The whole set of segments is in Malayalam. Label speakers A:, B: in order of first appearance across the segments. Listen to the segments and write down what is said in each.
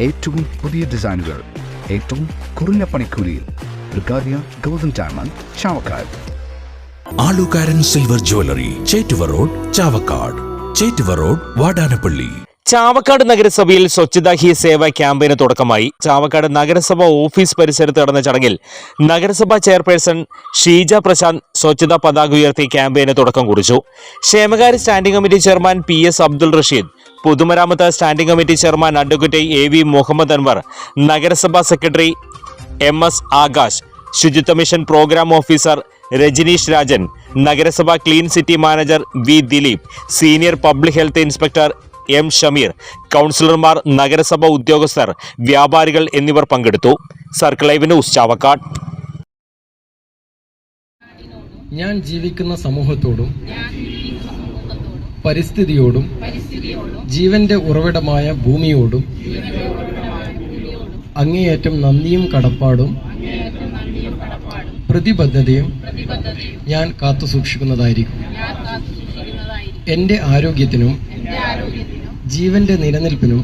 A: ഏറ്റവും പുതിയ ഡിസൈനുകൾ ഏറ്റവും കുറഞ്ഞ പണിക്കൂലിയിൽ golden diamond Chavakkad.
B: Alukkaran silver jewellery Chettuva road Chavakkad. Chettuva road Vadanappally.
C: Chavakkad നഗരസഭയിൽ സ്വച്ഛതാ ഹി സേവ ക്യാമ്പയിന് തുടക്കമായി. ചാവക്കാട് നഗരസഭ ഓഫീസ് പരിസരത്ത് നടന്ന ചടങ്ങിൽ നഗരസഭാ ചെയർപേഴ്സൺ ഷീജ പ്രശാന്ത് സ്വച്ഛതാ പതാക ഉയർത്തി ക്യാമ്പയിന് തുടക്കം കുറിച്ചു. ക്ഷേമകാര്യ standing committee chairman P S Abdul Rasheed പൊതുമരാമത്ത് standing committee chairman advocate A V Muhammad Anwar നഗരസഭാ secretary M S Akash Suchitwa mission programme officer Rajaneesh Rajan നഗരസഭ clean city manager V Dileep senior public health inspector M Shameer കൗൺസിലർമാർ നഗരസഭാ ഉദ്യോഗസ്ഥർ വ്യാപാരികൾ എന്നിവർ പങ്കെടുത്തു. സർക്കിൾ ലൈവ് ന്യൂസ്
D: ഞാൻ ജീവിക്കുന്ന സമൂഹത്തോടും പരിസ്ഥിതിയോടും ജീവന്റെ ഉറവിടമായ ഭൂമിയോടും അങ്ങേയറ്റം നന്ദിയും കടപ്പാടും പ്രതിബദ്ധതയും ഞാൻ കാത്തു സൂക്ഷിക്കുന്നതായിരിക്കും. എന്റെ ആരോഗ്യത്തിനും ജീവന്റെ നിലനിൽപ്പിനും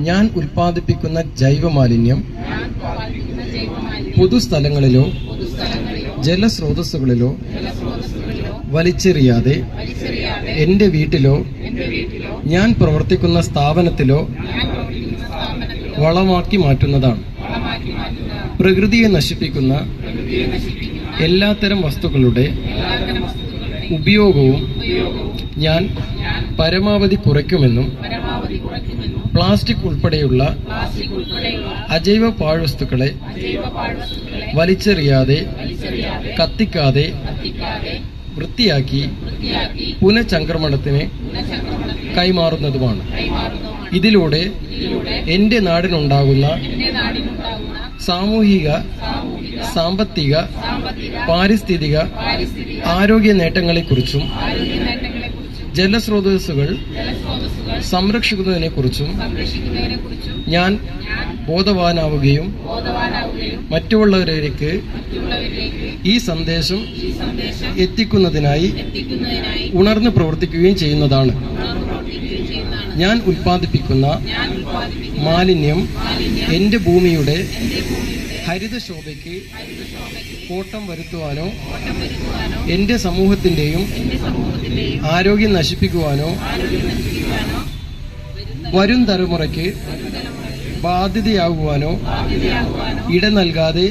D: ഞാൻ ഉൽപ്പാദിപ്പിക്കുന്ന ജൈവമാലിന്യം പൊതുസ്ഥലങ്ങളിലോ ജലസ്രോതസ്സുകളിലോ വലിച്ചെറിയാതെ എന്റെ വീട്ടിലോ ഞാൻ പ്രവർത്തിക്കുന്ന സ്ഥാപനത്തിലോ വളമാക്കി മാറ്റുന്നതാണ്. പ്രകൃതിയെ നശിപ്പിക്കുന്ന എല്ലാത്തരം വസ്തുക്കളുടെ ഉപയോഗവും ഞാൻ പരമാവധി കുറയ്ക്കുമെന്നും പ്ലാസ്റ്റിക് ഉൾപ്പെടെയുള്ള അജൈവ പാഴ്വസ്തുക്കളെ വലിച്ചെറിയാതെ കത്തിക്കാതെ വൃത്തിയാക്കി പുനഃചംക്രമണത്തിന് കൈമാറുന്നതുമാണ്. ഇതിലൂടെ എന്റെ നാടിനുണ്ടാകുന്ന സാമൂഹിക സാമ്പത്തിക പാരിസ്ഥിതിക ആരോഗ്യ നേട്ടങ്ങളെക്കുറിച്ചും ജലസ്രോതസ്സുകൾ സംരക്ഷിക്കുന്നതിനെക്കുറിച്ചും ഞാൻ ബോധവാനാവുകയും മറ്റുള്ളവരിലേക്ക് ഈ സന്ദേശം എത്തിക്കുന്നതിനായി ഉണർന്ന് പ്രവർത്തിക്കുകയും ചെയ്യുന്നതാണ്. ഞാൻ ഉൽപ്പാദിപ്പിക്കുന്ന മാലിന്യം എന്റെ ഭൂമിയുടെ ഹരിതശോഭയ്ക്ക് കോട്ടം വരുത്തുവാനോ എന്റെ സമൂഹത്തിന്റെയും ആരോഗ്യം നശിപ്പിക്കുവാനോ വരും തലമുറയ്ക്ക് ബാധ്യതയാകുവാനോ ഇട നൽകാതെ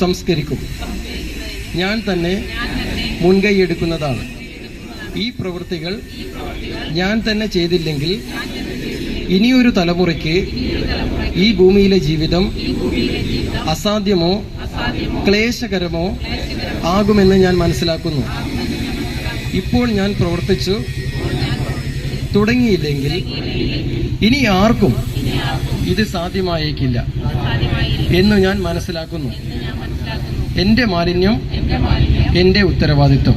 D: സംസ്കരിക്കും. ഞാൻ തന്നെ മുൻകൈയെടുക്കുന്നതാണ്. ഈ പ്രവൃത്തികൾ ഞാൻ തന്നെ ചെയ്തില്ലെങ്കിൽ ഇനിയൊരു തലമുറയ്ക്ക് ഈ ഭൂമിയിലെ ജീവിതം അസാധ്യമോ ക്ലേശകരമോ ആകുമെന്ന് ഞാൻ മനസ്സിലാക്കുന്നു. ഇപ്പോൾ ഞാൻ പ്രവർത്തിച്ചു തുടങ്ങിയില്ലെങ്കിൽ ഇനി ആർക്കും ഇത് സാധ്യമായേക്കില്ല എന്ന് ഞാൻ മനസ്സിലാക്കുന്നു. എന്റെ മാലിന്യം എന്റെ ഉത്തരവാദിത്വം.